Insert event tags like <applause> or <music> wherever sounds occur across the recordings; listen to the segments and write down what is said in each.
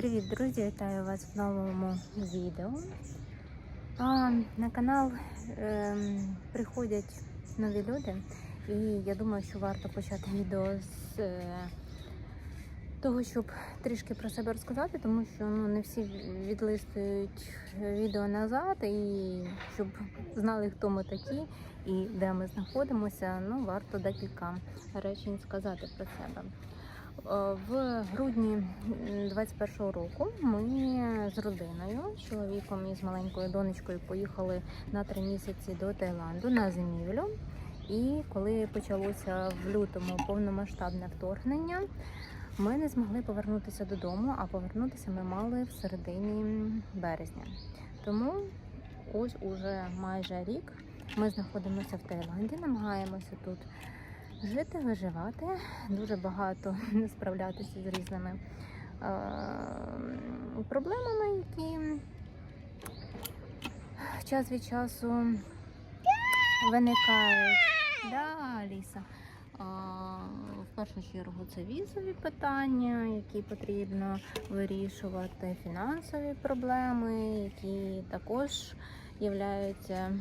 Привіт, друзі! Вітаю вас в новому відео. А, на канал ем, приходять нові люди, і я думаю, що варто почати відео з е, того, щоб трішки про себе розказати, тому що ну, не всі відлистують відео назад, і щоб знали, хто ми такі і де ми знаходимося, ну варто декілька речень сказати про себе. Е, В грудні 21-го року ми з родиною, з чоловіком і з маленькою донечкою поїхали на три місяці до Таїланду на зимівлю. І коли почалося в лютому повномасштабне вторгнення, ми не змогли повернутися додому, а повернутися ми мали в середині березня. Тому ось уже майже рік ми знаходимося в Таїланді, намагаємося тут жити, виживати, дуже багато <laughs> справлятися з різними е, проблемами, які час від часу виникають. Да, Аліса. А, в першу чергу це візові питання, які потрібно вирішувати, фінансові проблеми, які також являються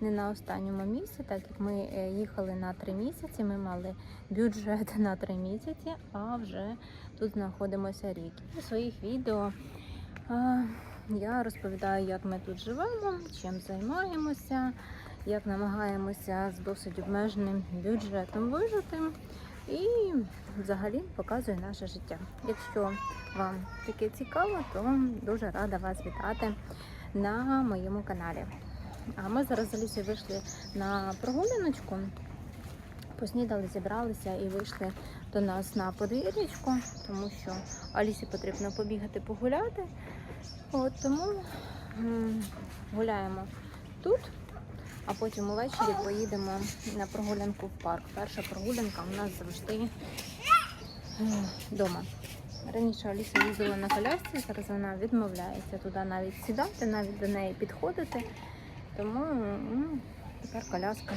не на останньому місці, так як ми е, їхали на три місяці, ми мали бюджет <laughs> на три місяці, а вже тут знаходимося рік. У своїх відео я розповідаю, як ми тут живемо, чим займаємося, як намагаємося з досить обмеженим бюджетом вижити. І взагалі показую наше життя. Якщо вам таке цікаво, то дуже рада вас вітати на моєму каналі. А ми зараз з Алісою вийшли на прогуляночку, поснідали, зібралися і вийшли до нас на подвір'ячку, тому що Алісі потрібно побігати погуляти. От тому гуляємо тут, а потім увечері поїдемо на прогулянку в парк. Перша прогулянка у нас завжди вдома. Раніше Аліса їздила на колясці, зараз вона відмовляється туди навіть сідати, навіть до неї підходити. Тому ну, тепер коляска,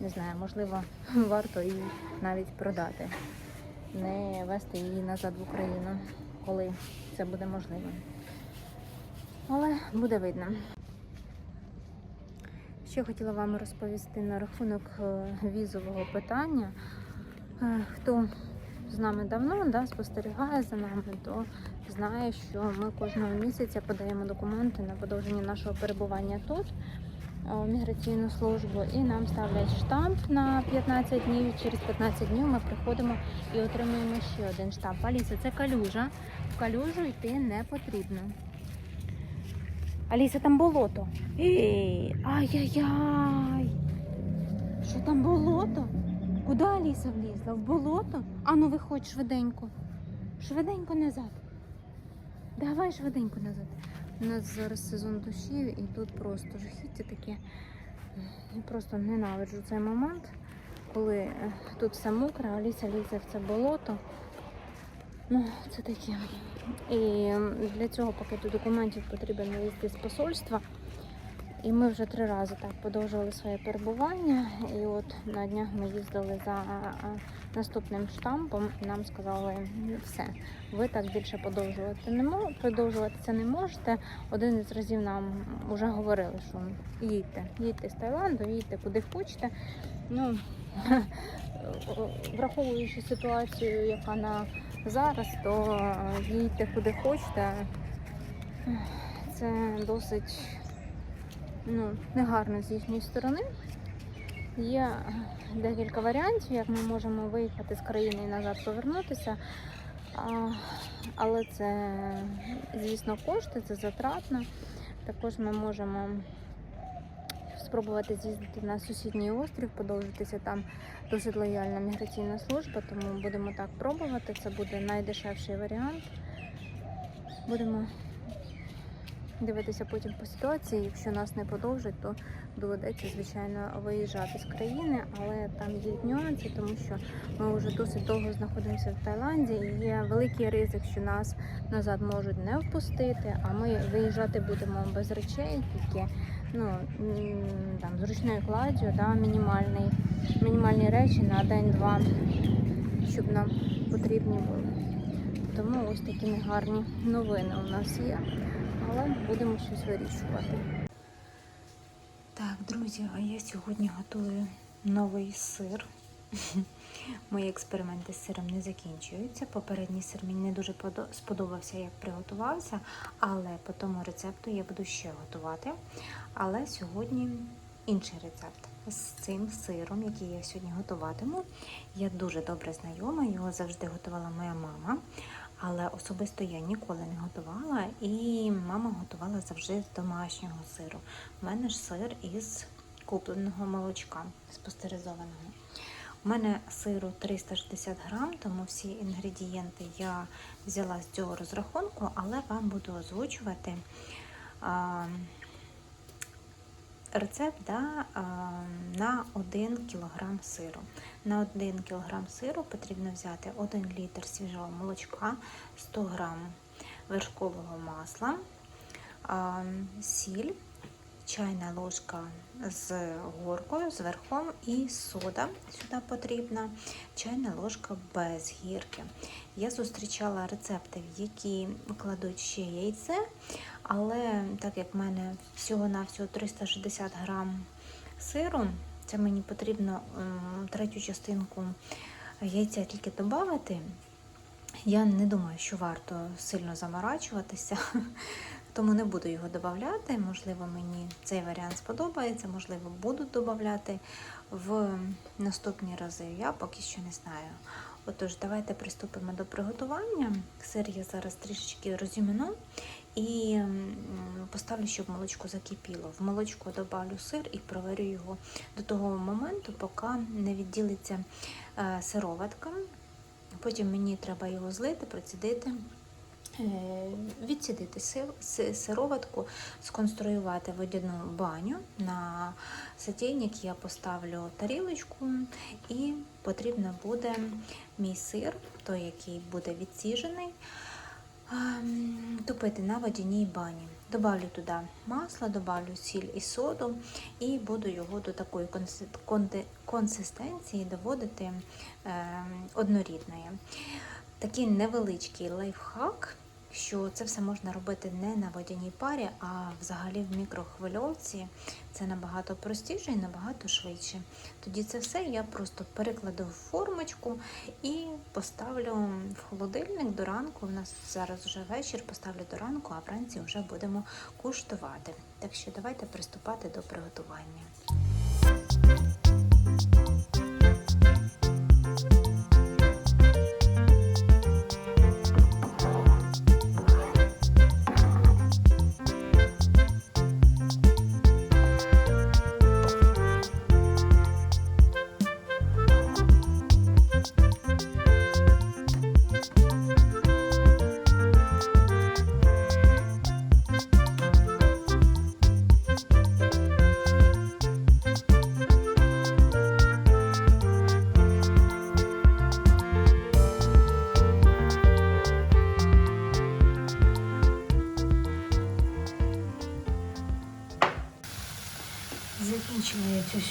не знаю, можливо, <laughs> варто її навіть продати, не вести її назад в Україну, коли це буде можливо. Але буде видно. Ще хотіла вам розповісти на рахунок е, візового питання. Е, Хто з нами давно да, спостерігає за нами, то знає, що ми кожного місяця подаємо документи на подовження нашого перебування тут е, в міграційну службу і нам ставлять штамп на 15 днів. Через 15 днів ми приходимо і отримуємо ще один штамп. Аліса, це калюжа. В калюжу йти не потрібно. Аліса, там болото. Ай-яй-яй! Що там болото? Куди Аліса влізла? В болото? Ану, виходь швиденько. Швиденько назад. Давай швиденько назад. У нас зараз сезон дощів і тут просто жахіття таке. Я просто ненавиджу цей момент, коли е, тут все мокре, а ліса лізе в це болото. Ну, це таке. І для цього пакету документів потрібен виїзд з посольства. І ми вже три рази так подовжували своє перебування. І от на днях ми їздили за наступним штампом. І нам сказали, все, ви так більше подовжувати не мо- продовжувати це не можете. Один із разів нам вже говорили, що їдьте, їдьте з Таїланду, їдьте куди хочете. Ну, <laughs> враховуючи ситуацію, яка на зараз, то їдьте куди хочете. Це досить ну, негарно з їхньої сторони. Є декілька варіантів, як ми можемо виїхати з країни і назад повернутися. Але це, звісно, кошти, це затратно. Також ми можемо спробувати з'їздити на сусідній острів, подовжитися там досить лояльна міграційна служба, тому будемо так пробувати. Це буде найдешевший варіант. Будемо дивитися потім по ситуації. Якщо нас не подовжать, то доведеться, звичайно, виїжджати з країни, але там є нюанси, тому що ми вже досить довго знаходимося в Таїланді і є великий ризик, що нас назад можуть не впустити, а ми виїжджати будемо без речей, тільки ну, там, зручною кладдю, да, мінімальний, мінімальні речі на день-два, щоб нам потрібні були. Тому ось такі негарні новини у нас є. Але будемо щось вирішувати. Так, друзі, а я сьогодні готую новий сир. <laughs> Мої експерименти з сиром не закінчуються. Попередній сир мені не дуже сподобався, як приготувався, але по тому рецепту я буду ще готувати. Але сьогодні інший рецепт з цим сиром, який я сьогодні готуватиму. Я дуже добре знайома, його завжди готувала моя мама. Але особисто я ніколи не готувала, і мама готувала завжди з домашнього сиру. У мене ж сир із купленого молочка, з пастеризованого. У мене сиру 360 грам, тому всі інгредієнти я взяла з цього розрахунку, але вам буду озвучувати рецепт да, на 1 кг сиру. На 1 кг сиру потрібно взяти 1 літр свіжого молочка, 100 г вершкового масла, сіль, чайна ложка з горкою, з верхом і сода сюди потрібна, чайна ложка без гірки. Я зустрічала рецепти, які кладуть ще яйце, але так як в мене всього-навсього 360 грам сиру, це мені потрібно третю частинку яйця тільки додати. Я не думаю, що варто сильно заморачуватися, тому не буду його додати. Можливо, мені цей варіант сподобається, можливо, буду додати в наступні рази. Я поки що не знаю. Отож, давайте приступимо до приготування. Сир я зараз трішечки розімну і поставлю, щоб молочко закипіло. В молочко добавлю сир і проварю його до того моменту, поки не відділиться е, сироватка. Потім мені треба його злити, процідити, відсідити сироватку, сконструювати водяну баню. На сотейник я поставлю тарілочку і потрібно буде мій сир, той, який буде відсіжений, ем, топити на водяній бані. Добавлю туди масло, добавлю сіль і соду і буду його до такої консистенції доводити ем, однорідної. Такий невеличкий лайфхак, що це все можна робити не на водяній парі, а взагалі в мікрохвильовці. Це набагато простіше і набагато швидше. Тоді це все я просто перекладу в формочку і поставлю в холодильник до ранку. У нас зараз вже вечір, поставлю до ранку, а вранці вже будемо куштувати. Так що давайте приступати до приготування.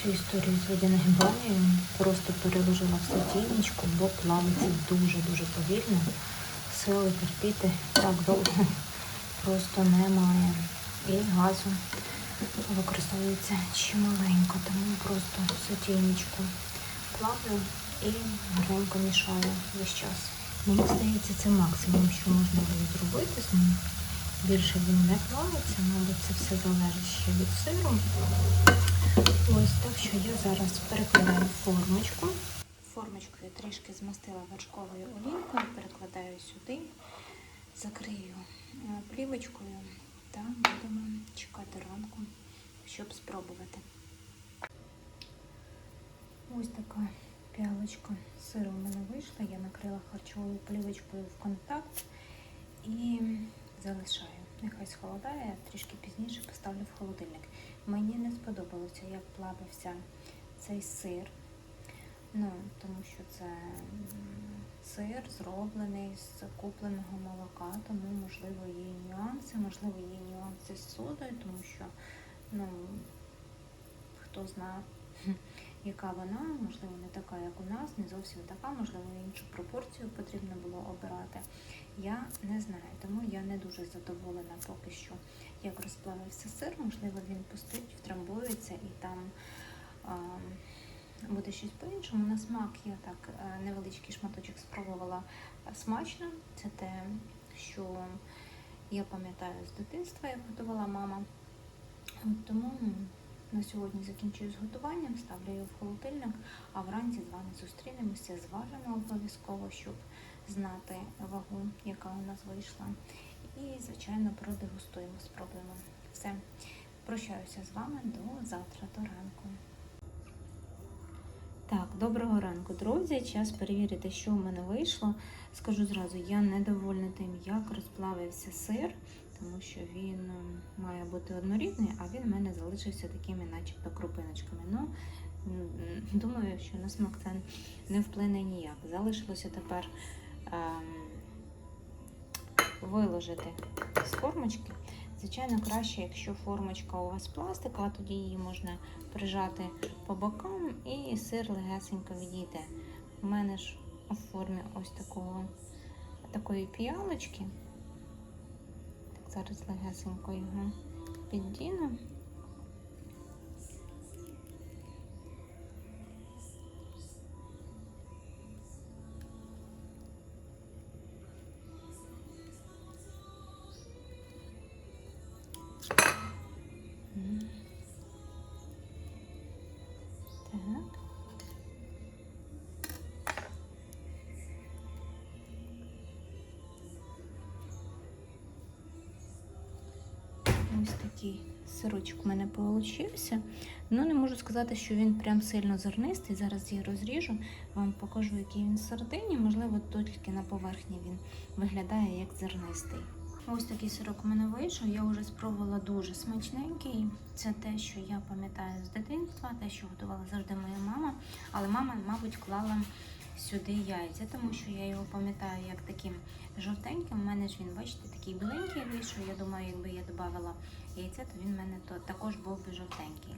Цю історію з водяною банею. Просто переложила в сотейничку, бо плавиться дуже-дуже повільно. Сили терпіти так довго просто немає. І газу використовується чималенько, тому просто в сотейничку плавлю і гарненько мішаю весь час. Мені здається, це максимум, що можна було зробити з ним. Більше він не плавиться, мабуть, це все залежить ще від сиру. Ось так що я зараз перекладаю формочку. Формочку я трішки змастила вершковою олійкою, перекладаю сюди, закрию е, плівочкою та будемо чекати ранку, щоб спробувати. Ось така піалочка сиру в мене вийшла. Я накрила харчовою плівочкою в контакт і залишаю. Нехай схолодає, трішки пізніше поставлю в холодильник. Мені не сподобалося, як плавився цей сир. Ну, тому що це сир зроблений з купленого молока, тому можливо є нюанси, можливо, є нюанси з содою, тому що, ну, хто знає, яка вона, можливо, не така, як у нас, не зовсім така, можливо, іншу пропорцію потрібно було обирати. Я не знаю, тому я не дуже задоволена поки що, як розплавився сир. Можливо, він пустить, втрамбується і там а, буде щось по-іншому. На смак я так е, невеличкий шматочок спробувала е, смачно. Це те, що я пам'ятаю з дитинства, як готувала мама. Тому на сьогодні закінчую з готуванням, ставлю його в холодильник, а вранці з вами зустрінемося, зважимо обов'язково, щоб знати вагу, яка у нас вийшла. І, звичайно, продегустуємо, спробуємо. Все, прощаюся з вами до завтра, до ранку. Так, доброго ранку, друзі. Час перевірити, що в мене вийшло. Скажу зразу, я недовольна тим, як розплавився сир, тому що він має бути однорідний, а він в мене залишився такими, начебто, крупиночками. Ну, думаю, що на смак це не вплине ніяк. Залишилося тепер ем, виложити з формочки. Звичайно, краще, якщо формочка у вас пластикова, тоді її можна прижати по бокам і сир легесенько відійде. У мене ж у формі ось такого, такої піалочки. Зараз легесенько його піддіну. Такий сирочок у мене получився. Ну, не можу сказати, що він прям сильно зернистий. Зараз я розріжу, вам покажу, який він всередині. Можливо, тільки на поверхні він виглядає як зернистий. Ось такий сирок у мене вийшов. Я вже спробувала дуже смачненький. Це те, що я пам'ятаю з дитинства, те, що готувала завжди моя мама. Але мама, мабуть, клала сюди яйця, тому що я його пам'ятаю як таким жовтеньким. У мене ж він, бачите, такий біленький вийшов. Я думаю, якби я додавала яйця, то він в мене то також був би жовтенький.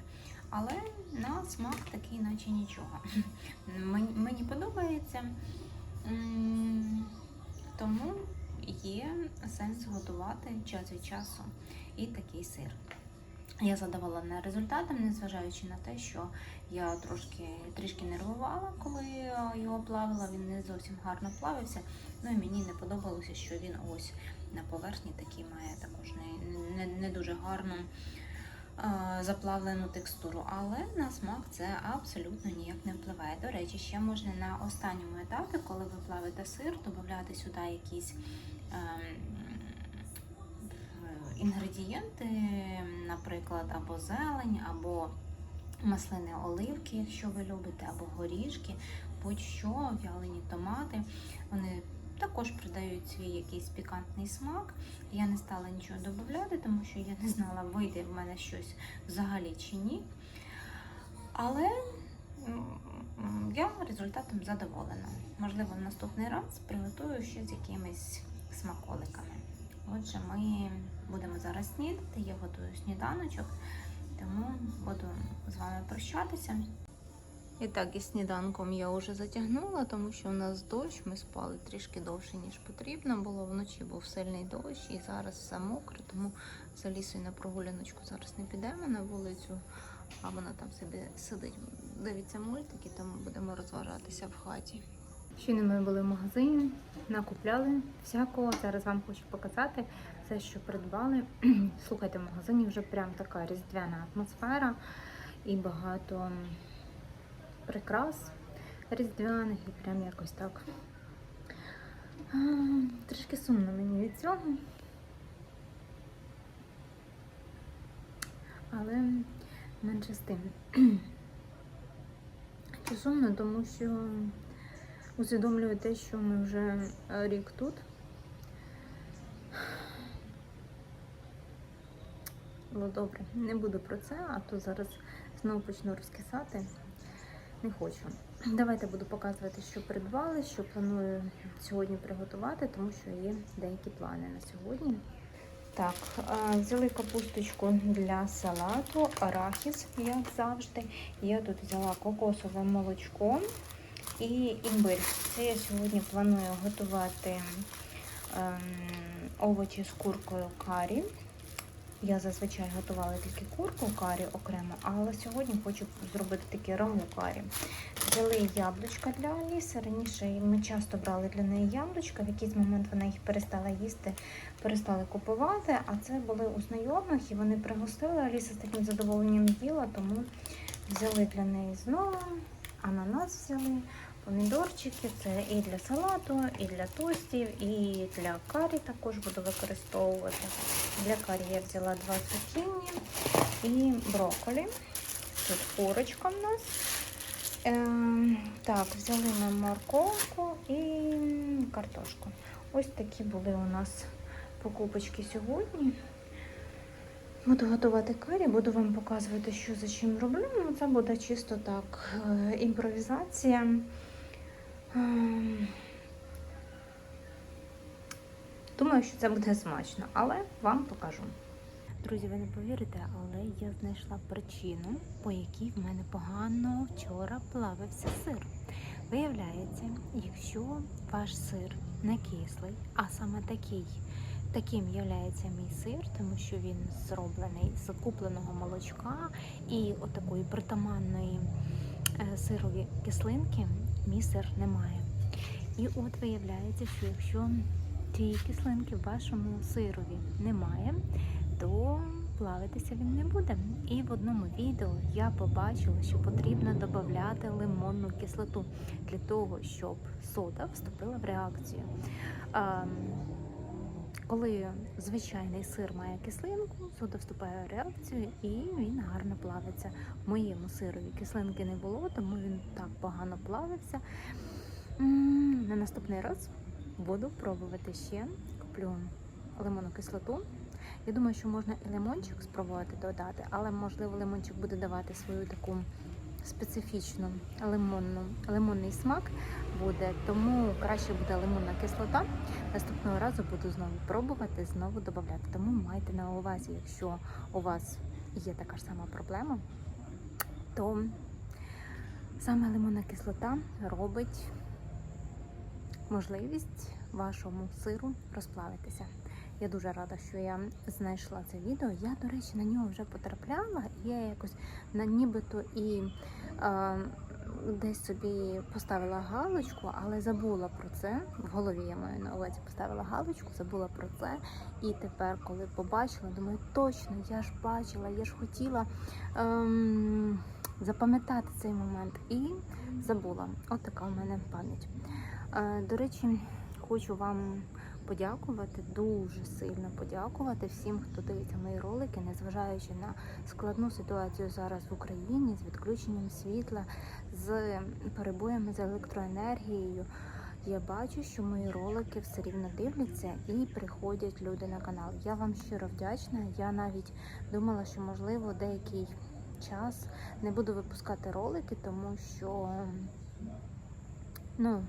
Але на смак такий, наче нічого. <laughs> Мені, подобається. Тому є сенс готувати час від часу і такий сир. Я задоволена результатом, незважаючи на те, що я трошки трішки нервувала, коли е, його плавила. Він не зовсім гарно плавився. Ну і мені не подобалося, що він ось на поверхні такий має також не, не, не дуже гарну е, заплавлену текстуру. Але на смак це абсолютно ніяк не впливає. До речі, ще можна на останньому етапі, коли ви плавите сир, додати сюди якісь. ем, інгредієнти, наприклад, або зелень, або маслини оливки, якщо ви любите, або горішки, будь-що, вялені томати. Вони також придають свій якийсь пікантний смак. Я не стала нічого додати, тому що я не знала, вийде в мене щось взагалі чи ні. Але я результатом задоволена. Можливо, в наступний раз приготую ще з якимись смаколиками. Отже, ми будемо зараз снідати, я готую сніданочок, тому буду з вами прощатися. І так, із сніданком я вже затягнула, тому що у нас дощ, ми спали трішки довше, ніж потрібно було. Вночі був сильний дощ і зараз все мокре, тому за лісою на прогуляночку зараз не підемо на вулицю, а вона там собі сидить, дивиться мультики, тому будемо розважатися в хаті. Щойно ми були в магазині, накупляли всякого. Зараз вам хочу показати все, що придбали. <clears throat> Слухайте, в магазині вже прям така різдвяна атмосфера і багато прикрас різдвяних і прям якось так. Трішки сумно мені від цього. Але менше з тим. <clears throat> Чи сумно, тому що усвідомлюю те, що ми вже е, рік тут. Ну добре, не буду про це, а то зараз знову почну розкисати. Не хочу. Давайте буду показувати, що придбали, що планую сьогодні приготувати, тому що є деякі плани на сьогодні. Так, взяли капусточку для салату, арахіс, як завжди. Я тут взяла кокосове молочко і імбир. Це я сьогодні планую готувати ем, овочі з куркою карі. Я зазвичай готувала тільки курку карі окремо, але сьогодні хочу зробити таке рагу карі. Взяли яблучка для Аліси. Раніше ми часто брали для неї яблучка. В якийсь момент вона їх перестала їсти, перестали купувати. А це були у знайомих і вони пригостили. Аліса з таким задоволенням їла, тому взяли для неї знову. Ананас взяли, помідорчики. Це і для салату, і для тостів, і для карі також буду використовувати. Для карі я взяла два цукіні і брокколі. Тут курочка в нас. Ем, так, взяли ми морковку і картошку. Ось такі були у нас покупочки сьогодні. Буду готувати карі, буду вам показувати, що за чим роблю. Ну, Це буде чисто так, е, імпровізація. Ем, Думаю, що це буде смачно, але вам покажу. Друзі, ви не повірите, але я знайшла причину, по якій в мене погано вчора плавився сир. Виявляється, якщо ваш сир не кислий, а саме такий, таким є мій сир, тому що він зроблений з купленого молочка і отакої притаманної е, сирові кислинки, мій немає. І от виявляється, що якщо цієї кислинки в вашому сирові немає, то плавитися він не буде. І в одному відео я побачила, що потрібно додати лимонну кислоту для того, щоб сода вступила в реакцію. Коли звичайний сир має кислинку, сода вступає в реакцію і він гарно плавиться. В моєму сирові кислинки не було, тому він так погано плавився. На наступний раз буду пробувати ще. Куплю лимонну кислоту. Я думаю, що можна і лимончик спробувати додати, але можливо лимончик буде давати свою таку специфічну лимонну, лимонний смак буде, тому краще буде лимонна кислота. Наступного разу буду знову пробувати, знову додати. Тому майте на увазі, якщо у вас є така ж сама проблема, то саме лимонна кислота робить можливість вашому сиру розплавитися. Я дуже рада, що я знайшла це відео. Я, до речі, на нього вже потрапляла, і я якось на нібито і е, десь собі поставила галочку, але забула про це. В голові я маю на увазі поставила галочку, забула про це. І тепер, коли побачила, думаю, точно, я ж бачила, я ж хотіла ем, запам'ятати цей момент і забула. От така в мене пам'ять. Е, до речі, хочу вам подякувати, дуже сильно подякувати всім, хто дивиться мої ролики, незважаючи на складну ситуацію зараз в Україні з відключенням світла, з перебоями з електроенергією. Я бачу, що мої ролики все рівно дивляться і приходять люди на канал. Я вам щиро вдячна. Я навіть думала, що можливо деякий час не буду випускати ролики, тому що ну.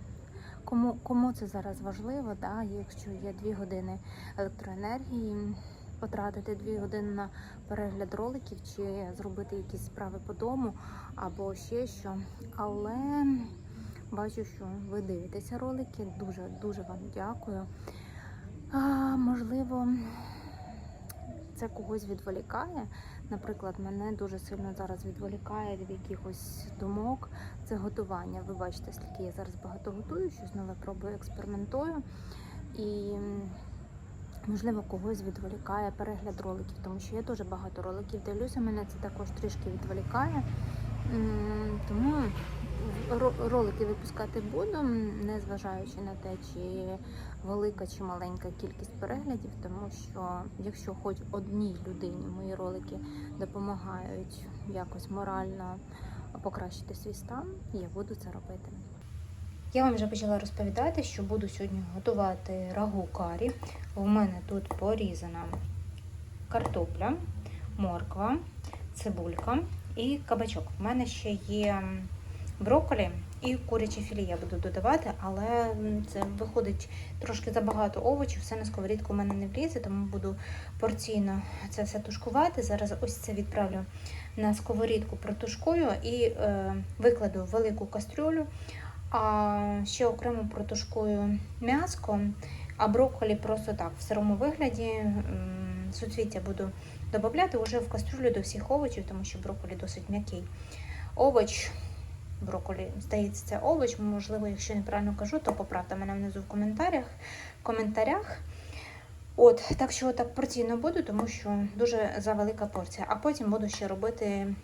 Кому кому це зараз важливо, да? якщо є дві години електроенергії, потратити дві години на перегляд роликів чи зробити якісь справи по дому або ще що. Але бачу, що ви дивитеся ролики. Дуже дуже вам дякую. А, Можливо, це когось відволікає. Наприклад, мене дуже сильно зараз відволікає від якихось думок. Це готування. Ви бачите, скільки я зараз багато готую, щось нове пробую, експериментую. І можливо когось відволікає перегляд роликів, тому що я дуже багато роликів дивлюся, мене це також трішки відволікає. Тому ролики випускати буду, незважаючи на те, чи велика чи маленька кількість переглядів, тому що якщо хоч одній людині мої ролики допомагають якось морально покращити свій стан, я буду це робити. Я вам вже почала розповідати, що буду сьогодні готувати рагу карі. У мене тут порізана картопля, морква, цибулька і кабачок. У мене ще є брокколі І куряче філе я буду додавати, але це виходить трошки забагато овочів, все на сковорідку в мене не влізе, тому буду порційно це все тушкувати. Зараз ось це відправлю на сковорідку, протушкую і е, викладу в велику кастрюлю, а ще окремо протушкую м'яско, а брокколі просто так в сирому вигляді. Суцвіття буду додати вже в кастрюлю до всіх овочів, тому що брокколі досить м'який. Овоч, брокколі, здається, це овоч. Можливо, якщо неправильно кажу, то поправте мене внизу в коментарях. коментарях. От, так що так порційно буду, тому що дуже завелика порція. А потім буду ще робити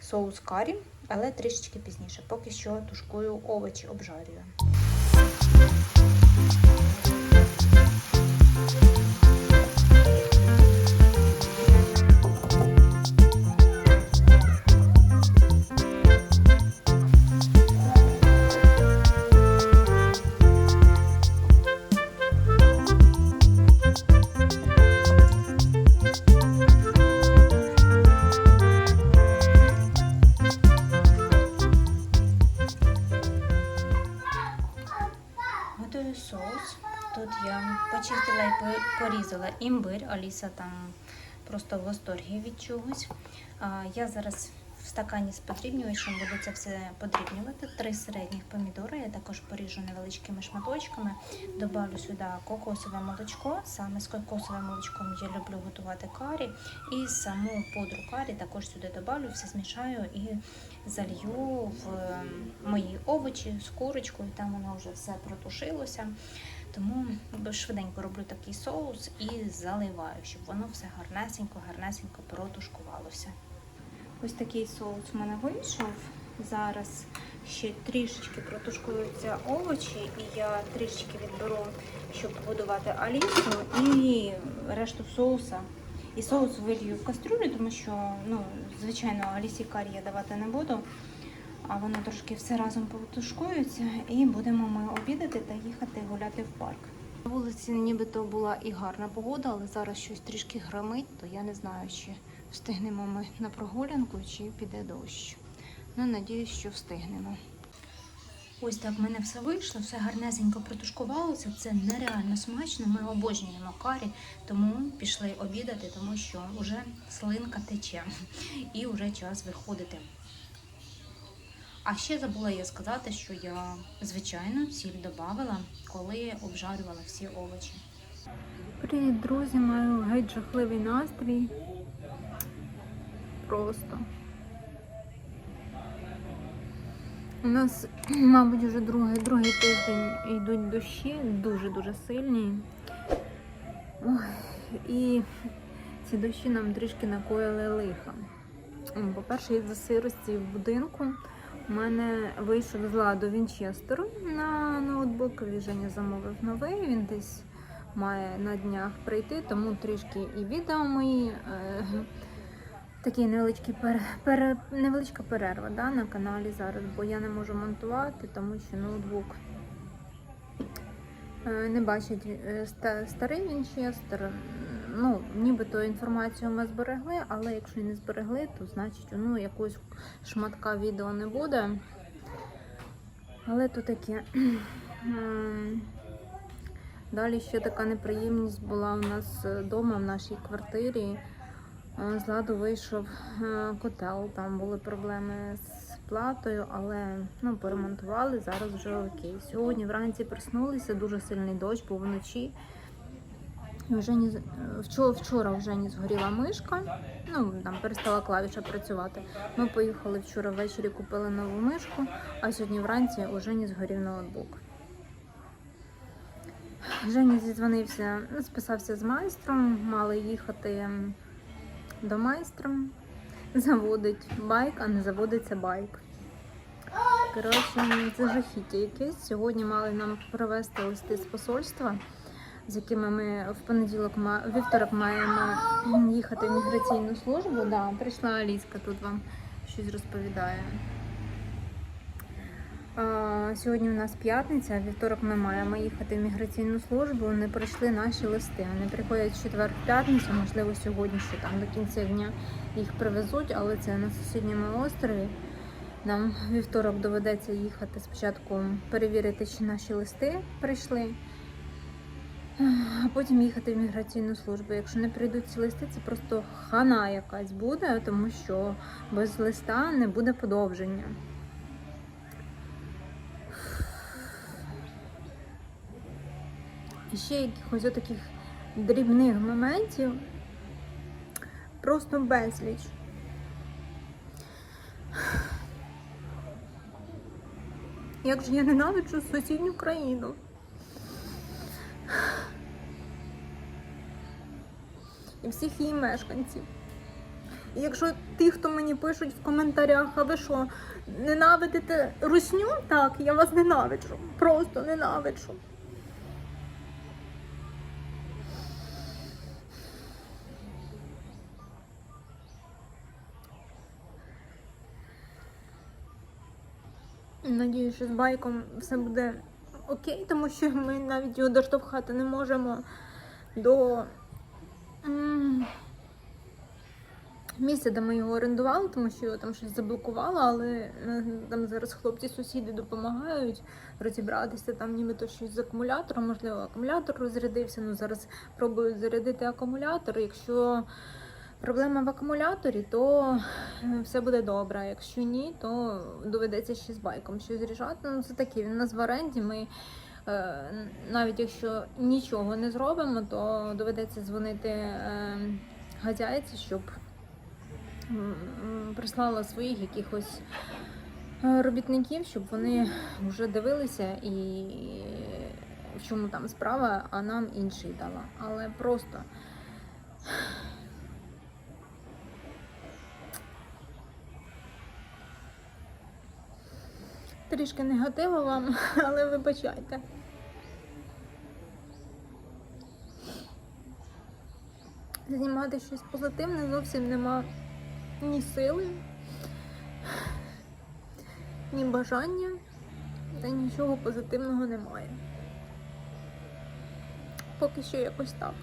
соус карі, але трішечки пізніше. Поки що тушкую овочі, обжарюю. Імбир. Аліса там просто в восторгі від чогось. Я зараз в стакані з подрібнювачем буду це все подрібнювати. Три середніх помідори. Я також поріжу невеличкими шматочками. Добавлю сюди кокосове молочко. Саме з кокосовим молочком я люблю готувати карі. І саму пудру карі також сюди добавлю, все змішаю і залью в ем, мої овочі з курочкою. Там воно вже все протушилося. Тому швиденько роблю такий соус і заливаю, щоб воно все гарнесенько, гарнесенько протушкувалося. Ось такий соус в мене вийшов. Зараз ще трішечки протушкуються овочі, і я трішечки відберу, щоб годувати алісу, і решту соуса. І соус вилью в кастрюлю, тому що, ну, звичайно, алісі карі я давати не буду. А воно трошки все разом потушкується, і будемо ми обідати та їхати гуляти в парк. На вулиці нібито була і гарна погода, але зараз щось трішки громить, то я не знаю, чи встигнемо ми на прогулянку, чи піде дощ. Ну, надіюсь, що встигнемо. Ось так в мене все вийшло, все гарнесенько протушкувалося. Це нереально смачно. Ми обожнюємо карі, тому пішли обідати, тому що вже слинка тече і вже час виходити. А ще забула я сказати, що я, звичайно, сіль додавала, коли обжарювала всі овочі. Привіт, друзі! Маю геть жахливий настрій. Просто. У нас, <clears throat> мабуть, вже другий, другий тиждень йдуть дощі, дуже-дуже сильні. Ой, і ці дощі нам трішки накоїли лиха. По-перше, із-за сирості в будинку у мене вийшов з ладу Вінчестер на ноутбук. Женя замовив новий. Він десь має на днях прийти, тому трішки і відео мої. Е, такий невеличкий пере, пере, невеличка перерва да, на каналі зараз, бо я не можу монтувати, тому що ноутбук е, не бачить е, ста- старий Вінчестер. Ну, нібито інформацію ми зберегли, але якщо не зберегли, то значить ну, якогось шматка відео не буде. Але то таке. Далі ще така неприємність була у нас вдома в нашій квартирі. Е, З ладу вийшов е, котел, там були проблеми з платою, але ну, поремонтували, зараз вже окей. Сьогодні вранці проснулися, дуже сильний дощ, був вночі. Вже не, вчора, вчора вже не згоріла мишка, ну там перестала клавіша працювати. Ми поїхали вчора ввечері, купили нову мишку, а сьогодні вранці вже не згорів ноутбук. Женя зідзвонився, ну, списався з майстром, мали їхати до майстра. Заводить байк, а не заводиться байк. Коротше, це жахіття якесь. Сьогодні мали нам привезти листи з посольства, з якими ми в понеділок вівторок маємо їхати в міграційну службу. Да, прийшла Аліска тут вам щось розповідає. Сьогодні у нас п'ятниця, вівторок ми маємо їхати в міграційну службу. Не прийшли наші листи. Вони приходять четвер в п'ятницю, можливо, сьогодні ще там до кінця дня їх привезуть, але це на сусідньому острові. Нам вівторок доведеться їхати спочатку перевірити, чи наші листи прийшли, а потім їхати в міграційну службу. Якщо не прийдуть ці листи, це просто хана якась буде, тому що без листа не буде подовження. І ще якихось отаких дрібних моментів просто безліч. Як же я ненавиджу сусідню країну. І всіх її мешканців. І якщо ті, хто мені пишуть в коментарях, а ви що, ненавидите русню? Так, я вас ненавиджу. Просто ненавиджу. Надію, що з байком все буде окей, тому що ми навіть його доштовхати не можемо до м, місця, де ми його орендували, тому що його там щось заблокувало, але е, там зараз хлопці-сусіди допомагають розібратися, там нібито щось з акумулятором, можливо, акумулятор розрядився. Ну зараз пробую зарядити акумулятор. Якщо проблема в акумуляторі, то е, все буде добре. Якщо ні, то доведеться ще з байком щось рішати. Ну це таке, він у нас в оренді. Ми навіть якщо нічого не зробимо, то доведеться дзвонити е, хазяйці, щоб прислала своїх якихось е, робітників, щоб вони вже дивилися і в чому там справа, а нам інший дала. Але просто. Трішки негативу вам, <laughs> але вибачайте. Знімати щось позитивне зовсім нема ні сили, ні бажання, та нічого позитивного немає. Поки що якось так.